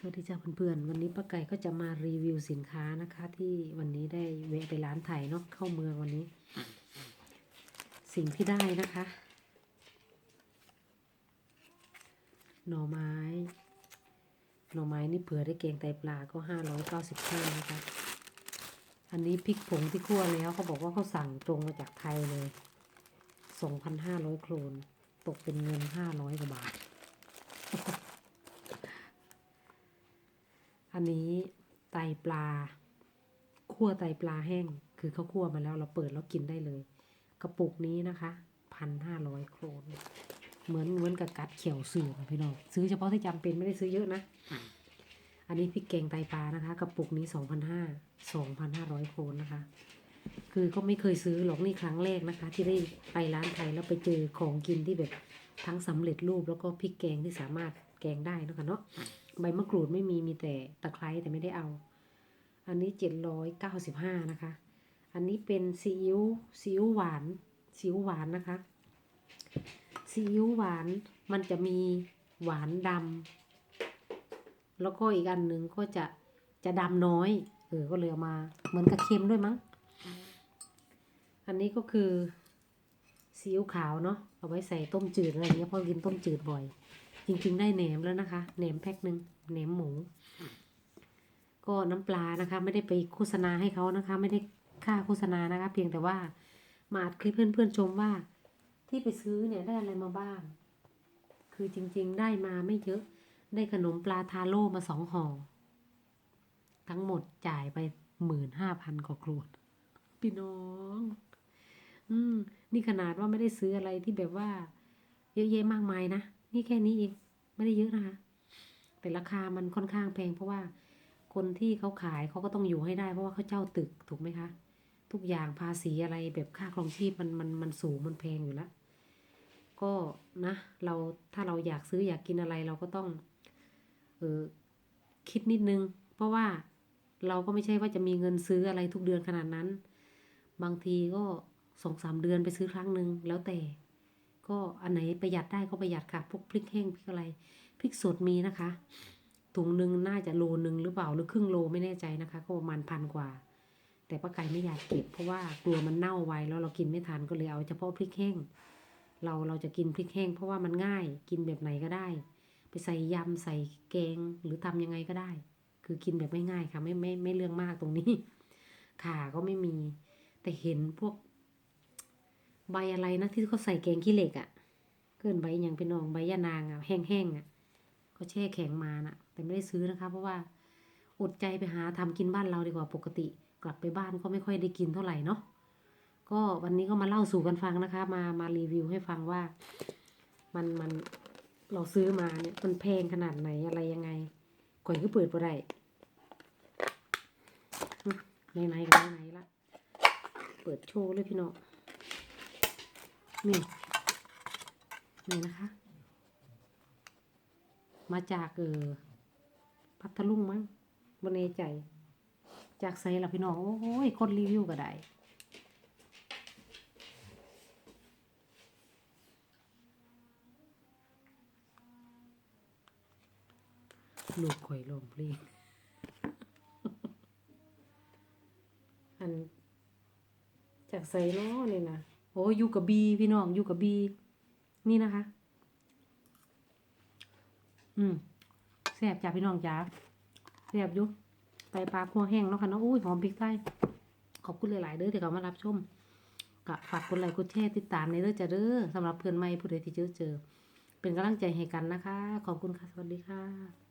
สวัสดีจ้าเพื่อนๆ วันนี้ป้าไก่ก็จะมารีวิวสินค้านะคะ ที่วันนี้ได้แวะไปร้านไทยเนาะเข้าเมืองวันนี้ สิ่งที่ได้นะคะ หน่อไม้ หน่อไม้นี่เผื่อได้เกงไตปลาก็ห้าร้อยเก้าสิบห้านะคะ อันนี้พริกผงที่คั่วแล้วเขาบอกว่าเขาสั่งตรงมาจากไทยเลยสองพันห้าร้อยโครนตกเป็นเงินห้าร้อยกว่าบาท อันนี้ไตปลาคั่วไตปลาแห้ง คือเขาคั่วมาแล้วเราเปิดแล้วกินได้เลย กระปุกนี้นะคะพันห้าร้อยโครนเหมือนเหมือนกับกัดเขียวเสือค่ะพี่น้องซื้อเฉพาะที่จำเป็นไม่ได้ซื้อเยอะนะ อันนี้พริกแกงไตปลานะคะ กระปุกนี้สองพันห้าสองพันห้าร้อยโครนนะคะ คือก็ไม่เคยซื้อหรอกนี่ครั้งแรกนะคะ ที่ได้ไปร้านไทยแล้วไปเจอของกินที่แบบทั้งสำเร็จรูปแล้วก็พริกแกงที่สามารถแกงได้นะคะเนาะ ใบมะกรูดไม่มีมีแต่ตะไคร้แต่ไม่ได้เอา อันนี้เจ็ดร้อยเก้าสิบห้านะคะ อันนี้เป็นซีอิ๊วซีอิ๊วหวานซีอิ๊วหวานนะคะซีอิ๊วหวานมันจะมีหวานดำแล้วก็อีกอันหนึ่งก็จะจะดำน้อยเออก็เลยเอามาเหมือนกับเค็มด้วยมั้ง อันนี้ก็คือซีอิ๊วขาวเนาะเอาไว้ใส่ต้มจืดอะไรอย่างเงี้ยเพราะกินต้มจืดบ่อย จริงๆ ได้แหนมแล้วนะคะแหนมแพ็คหนึ่งแหนมหมู ก็น้ำปลานะคะ ไม่ได้ไปโฆษณาให้เขานะคะ ไม่ได้ค่าโฆษณานะคะ เพียงแต่ว่ามาอัดคลิปเพื่อนๆชมว่า ที่ไปซื้อเนี่ยได้อะไรมาบ้าง คือจริง ๆ ได้มาไม่เยอะได้ขนมปลาทาโร่มาสองห่อทั้งหมดจ่ายไปหมื่นห้าพันกว่าครนพี่น้อง อืม นี่ขนาดว่าไม่ได้ซื้ออะไรที่แบบว่า เยอะแยะมากมายนะ นี่แค่นี้เองไม่ได้เยอะนะคะ แต่ราคามันค่อนข้างแพงเพราะว่าคนที่เขาขายเขาก็ต้องอยู่ให้ได้ เพราะว่าเขาเจ้าตึกถูกไหมคะ ทุกอย่างภาษีอะไรแบบค่าครองชีพมันมันมันสูงมันแพงอยู่แล้วก็นะ เราถ้าเราอยากซื้ออยากกินอะไรเราก็ต้องเออคิดนิดนึง เพราะว่าเราก็ไม่ใช่ว่าจะมีเงินซื้ออะไรทุกเดือนขนาดนั้น บางทีก็สองสามเดือนไปซื้อครั้งหนึ่งแล้วแต่ ก็อันไหนประหยัดได้ก็ประหยัดค่ะ พวกพริกแห้งพริกอะไร พริกสดมีนะคะ ถุงหนึ่งน่าจะโลหนึ่งหรือเปล่าหรือครึ่งโลไม่แน่ใจนะคะ ก็ประมาณพันกว่า แต่ป้าไก่ไม่อยากเก็บ เพราะว่ากลัวมันเน่าไวแล้วเรากินไม่ทันก็เลยเอาเฉพาะพริกแห้ง เราเราจะกินพริกแห้ง เพราะว่ามันง่าย กินแบบไหนก็ได้ ไปใส่ยำใส่แกงหรือทำยังไงก็ได้ คือกินแบบง่ายๆค่ะไม่ไม่ไม่เรื่องมากตรงนี้ ขาก็ไม่มี แต่เห็นพวก ใบอะไรนะที่เขาใส่แกงขี้เหล็กอะ่ะ เกินใบอย่างเป็นนองใบยะนางอะ่ะแห้งๆอะ่ะก็แช่แข็งมานะ่ะ แต่ไม่ได้ซื้อนะคะ เพราะว่าอดใจไปหาทำกินบ้านเราดีกว่าปกติ กลับไปบ้านก็ไม่ค่อยได้กินเท่าไหร่เนาะก็วันนี้ก็มาเล่าสู่กันฟังนะคะ มามารีวิวให้ฟังว่า มันมันเราซื้อมาเนี่ยมันแพงขนาดไหนอะไรยังไงก่อนก็เปิดบ่ได้ไหนๆก็ไหนละเปิดโชว์เลยพี่น้อง นี่นี่นะคะ มาจากเออพัทลุงมั้งบนเนใจ จากไซละพี่น้อง โอ้ย คนรีวิวก็ได้ลูกข่อยลงเพลงอันจากไซเนาะนี่นะ อ้อยู่กับบีพี่น้องอยู่กับบีนี่นะคะ อืมแซ่บจ้าพี่น้องจ้าแซ่บอยู่ไตปลาคั่วแห้งเนาะค่ะเนาะอุ้ยหอมพริกไทยขอบคุณหลาย ๆ เด้อที่เขามารับชมกะฝากกดไลค์กดแชร์ติดตามในเด้อจ้าเด้อสำหรับเพื่อนใหม่ผู้ใดที่เจอเจอ เป็นกำลังใจให้กันนะคะ ขอบคุณค่ะ สวัสดีค่ะ